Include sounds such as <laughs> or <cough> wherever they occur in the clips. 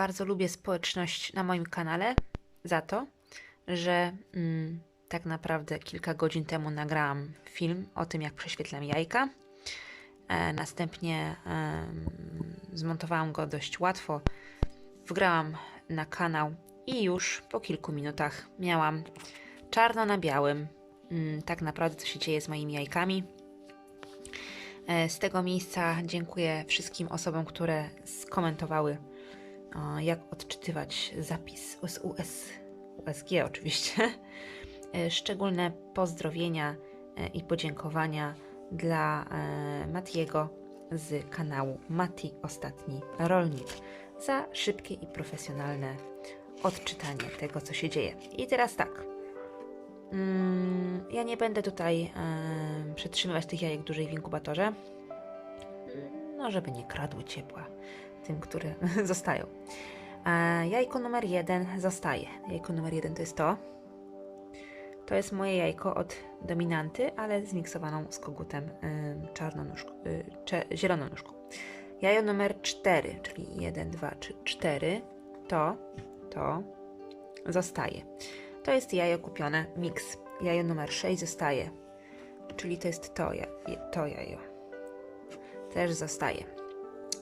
bardzo lubię społeczność na moim kanale za to, że mm, tak naprawdę kilka godzin temu nagrałam film o tym, jak prześwietlam jajka. E, następnie em, zmontowałam go dość łatwo, wgrałam na kanał i już po kilku minutach miałam czarno na białym, mm, tak naprawdę co się dzieje z moimi jajkami. E, Z tego miejsca dziękuję wszystkim osobom, które skomentowały, jak odczytywać zapis z US, USG oczywiście. <laughs> E, Szczególne pozdrowienia e, i podziękowania dla e, Matiego z kanału Mati Ostatni Rolnik za szybkie i profesjonalne odczytanie tego, co się dzieje. I teraz tak. Mm, ja nie będę tutaj przetrzymywać tych jajek dłużej w inkubatorze. No, żeby nie kradły ciepła tym, które <laughs> zostają. E, jajko numer jeden zostaje. Jajko numer jeden to jest to. To jest moje jajko od dominanty, ale zmiksowaną z kogutem czarnonóżką, y, cze, zielononóżką. Jajo numer 4, czyli 1, 2, 3, 4, to, to zostaje. To jest jajo kupione, mix. Jajo numer 6 zostaje, czyli to jest to, to jajo. Też zostaje.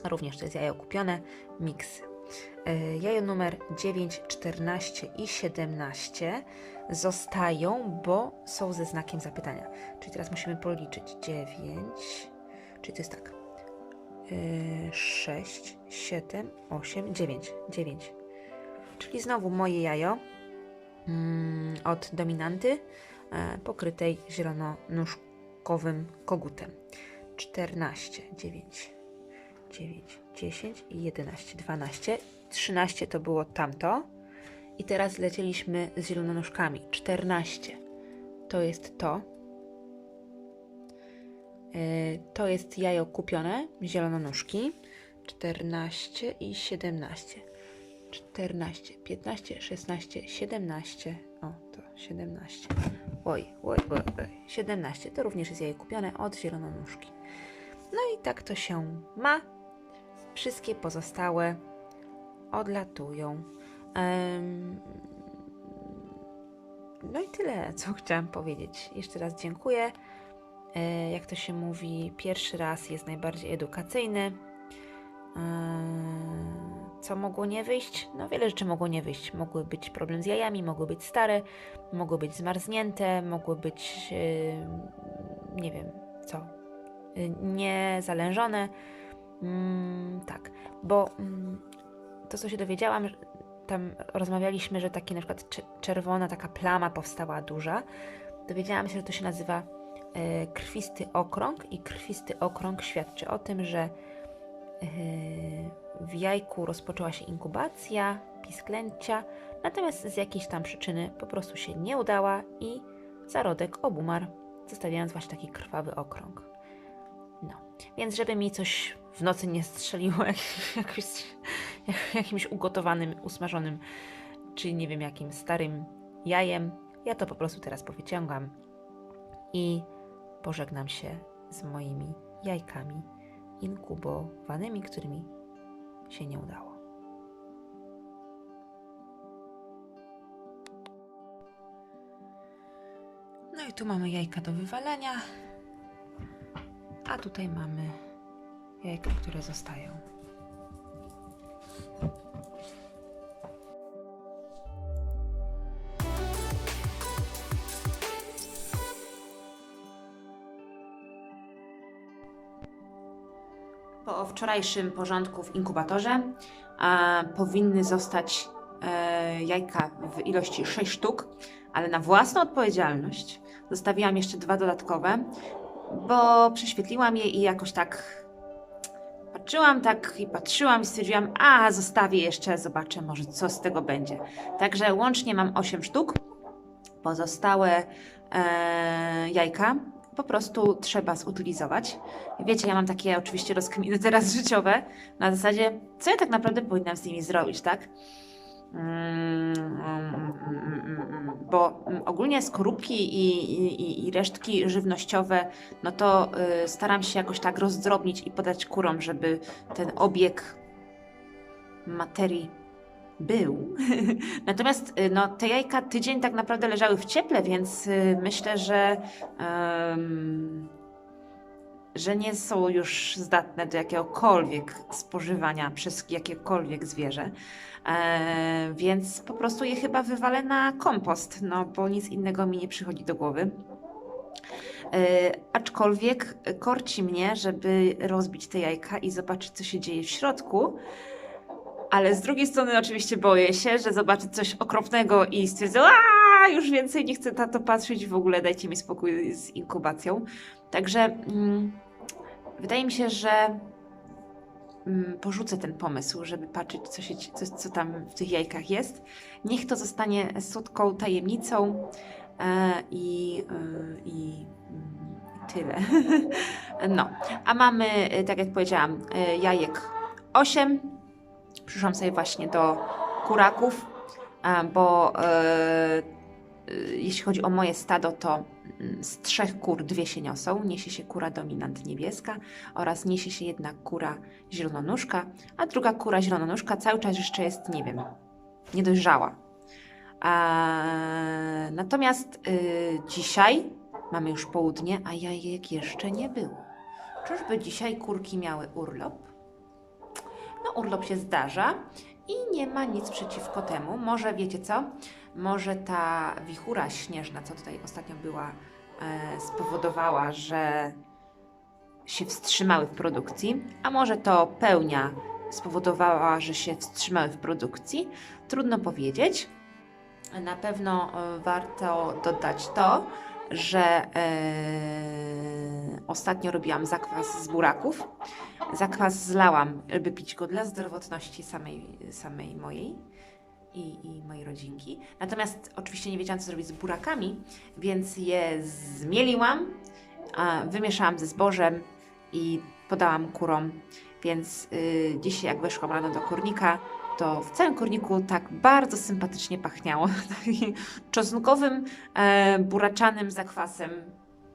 Również to jest jajo kupione, mix. E, Jajo numer 9, 14 i 17 zostają, bo są ze znakiem zapytania. Czyli teraz musimy policzyć 9, czyli to jest tak. 6, 7, 8, 9. 9. Czyli znowu moje jajo mm, od dominanty e, pokrytej zielononóżkowym kogutem. 14, 9, 9, 10 i 11, 12, 13 to było tamto. I teraz lecieliśmy z zielononóżkami. 14 to jest to. Yy, To jest jajo kupione, zielononóżki. 14 i 17. 14, 15, 16, 17. O, to 17. Oj, oj, oj, oj. 17 to również jest jajo kupione od zielononóżki. No i tak to się ma. Wszystkie pozostałe odlatują. No i tyle, co chciałam powiedzieć. Jeszcze raz dziękuję. E, Jak to się mówi, pierwszy raz jest najbardziej edukacyjny. E, Co mogło nie wyjść? No wiele rzeczy mogło nie wyjść. Mogły być problem z jajami, mogły być stare, mogły być zmarznięte, mogły być e, nie wiem co, niezalężone. Mm, tak, bo mm, to, co się dowiedziałam, tam rozmawialiśmy, że taki na przykład cze- czerwona taka plama powstała duża. Dowiedziałam się, że to się nazywa e, krwisty okrąg i krwisty okrąg świadczy o tym, że e, w jajku rozpoczęła się inkubacja, pisklęcia, natomiast z jakiejś tam przyczyny po prostu się nie udała i zarodek obumarł, zostawiając właśnie taki krwawy okrąg. No, więc żeby mi coś w nocy nie strzeliło <laughs> jak, jakoś, jak, jakimś ugotowanym, usmażonym, czy nie wiem jakim starym jajem, ja to po prostu teraz powyciągam i pożegnam się z moimi jajkami inkubowanymi, którymi się nie udało. No i tu mamy jajka do wywalenia, a tutaj mamy jajka, które zostają. Po wczorajszym porządku w inkubatorze a, powinny zostać e, jajka w ilości 6 sztuk, ale na własną odpowiedzialność zostawiłam jeszcze dwa dodatkowe, bo prześwietliłam je i jakoś tak patrzyłam tak i patrzyłam i stwierdziłam, a zostawię jeszcze, zobaczę może co z tego będzie. Także łącznie mam 8 sztuk. Pozostałe e, jajka po prostu trzeba zutylizować. Wiecie, ja mam takie oczywiście rozkminy teraz <laughs> życiowe na zasadzie, co ja tak naprawdę powinnam z nimi zrobić, tak? Mm, mm, mm, Bo ogólnie skorupki i, i, i resztki żywnościowe, no to y, staram się jakoś tak rozdrobnić i podać kurom, żeby ten obieg materii był. <laughs> Natomiast y, no, te jajka tydzień tak naprawdę leżały w cieple, więc y, myślę, że, em, że nie są już zdatne do jakiegokolwiek spożywania przez jakiekolwiek zwierzę. E, więc po prostu je chyba wywalę na kompost, no bo nic innego mi nie przychodzi do głowy. E, aczkolwiek korci mnie, żeby rozbić te jajka i zobaczyć, co się dzieje w środku. Ale z drugiej strony oczywiście boję się, że zobaczę coś okropnego i stwierdzę, a już więcej nie chcę na to patrzeć, w ogóle dajcie mi spokój z inkubacją. Także mm, wydaje mi się, że mm, porzucę ten pomysł, żeby patrzeć, co, się, co, co tam w tych jajkach jest. Niech to zostanie słodką tajemnicą e, i, e, i mm, tyle. <laughs> no, a mamy, e, tak jak powiedziałam, jajek 8. Przyszłam sobie właśnie do kuraków, bo jeśli chodzi o moje stado, to mm, z trzech kur dwie się niosą. Niesie się kura dominant niebieska oraz niesie się jedna kura zielononóżka, a druga kura zielononóżka cały czas jeszcze jest, nie wiem, niedojrzała. Eee, natomiast y, dzisiaj mamy już południe, a jajek jeszcze nie było. Czyżby dzisiaj kurki miały urlop? No, urlop się zdarza i nie ma nic przeciwko temu. Może wiecie co? Może ta wichura śnieżna, co tutaj ostatnio była, e, spowodowała, że się wstrzymały w produkcji, a może to pełnia spowodowała, że się wstrzymały w produkcji. Trudno powiedzieć. Na pewno e, warto dodać to, że e, ostatnio robiłam zakwas z buraków. Zakwas zlałam, żeby pić go dla zdrowotności samej, samej mojej i, i mojej rodzinki. Natomiast oczywiście nie wiedziałam, co zrobić z burakami, więc je zmieliłam, wymieszałam ze zbożem i podałam kurom. Więc y, dzisiaj, jak weszłam rano do kurnika, to w całym kurniku tak bardzo sympatycznie pachniało. <laughs> Takim czosnkowym, e, buraczanym zakwasem.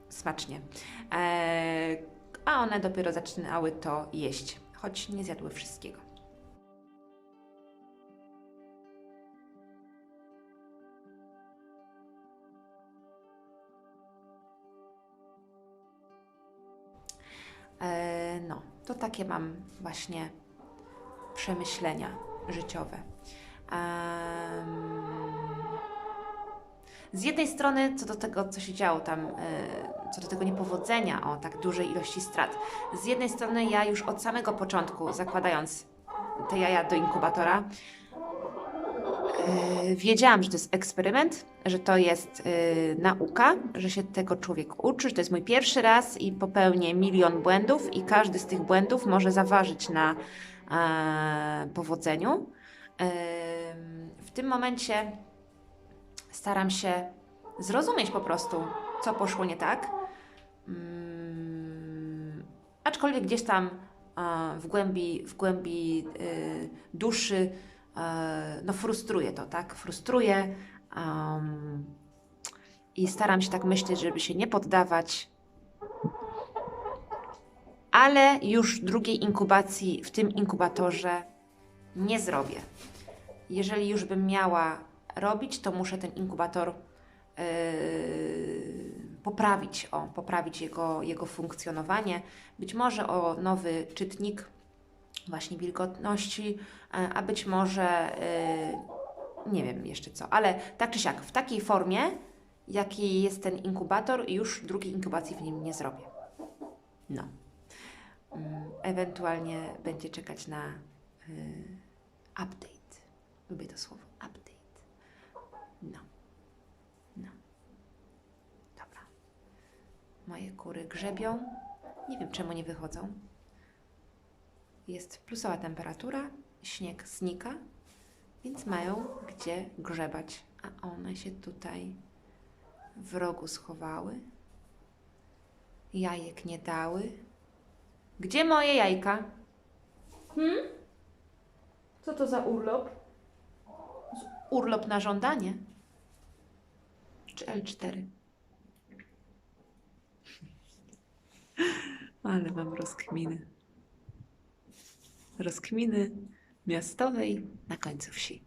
Smacznie. E, a one dopiero zaczynały to jeść, choć nie zjadły wszystkiego. To takie mam właśnie przemyślenia życiowe. Z jednej strony, co do tego, co się działo tam, e, co do tego niepowodzenia o tak dużej ilości strat, z jednej strony ja już od samego początku, zakładając te jaja do inkubatora, wiedziałam, że to jest eksperyment, że to jest e, nauka, że się tego człowiek uczy, że to jest mój pierwszy raz i popełnię milion błędów i każdy z tych błędów może zaważyć na e, powodzeniu. Em, W tym momencie staram się zrozumieć po prostu, co poszło nie tak. Mm, aczkolwiek gdzieś tam e, w głębi, w głębi y, duszy no frustruje to, tak? Frustruje um, i staram się tak myśleć, żeby się nie poddawać. Ale już drugiej inkubacji w tym inkubatorze nie zrobię. Jeżeli już bym miała robić, to muszę ten inkubator yy, poprawić, o, poprawić jego, jego funkcjonowanie. Być może o nowy czytnik właśnie wilgotności, yy, a być może yy, nie wiem jeszcze co, ale tak czy siak, w takiej formie, jaki jest ten inkubator, już drugiej inkubacji w nim nie zrobię. No. Mm, Ewentualnie będzie czekać na yy, update. Lubię to słowo, update. No. No. Dobra. Moje kury grzebią. Nie wiem, czemu nie wychodzą. Jest plusowa temperatura, śnieg znika, więc mają gdzie grzebać. A one się tutaj w rogu schowały. Jajek nie dały. Gdzie moje jajka? Hmm? Co to za urlop? Urlop na żądanie? Czy L4? Ale mam rozkminy. Rozkminy miastowej na końcu wsi.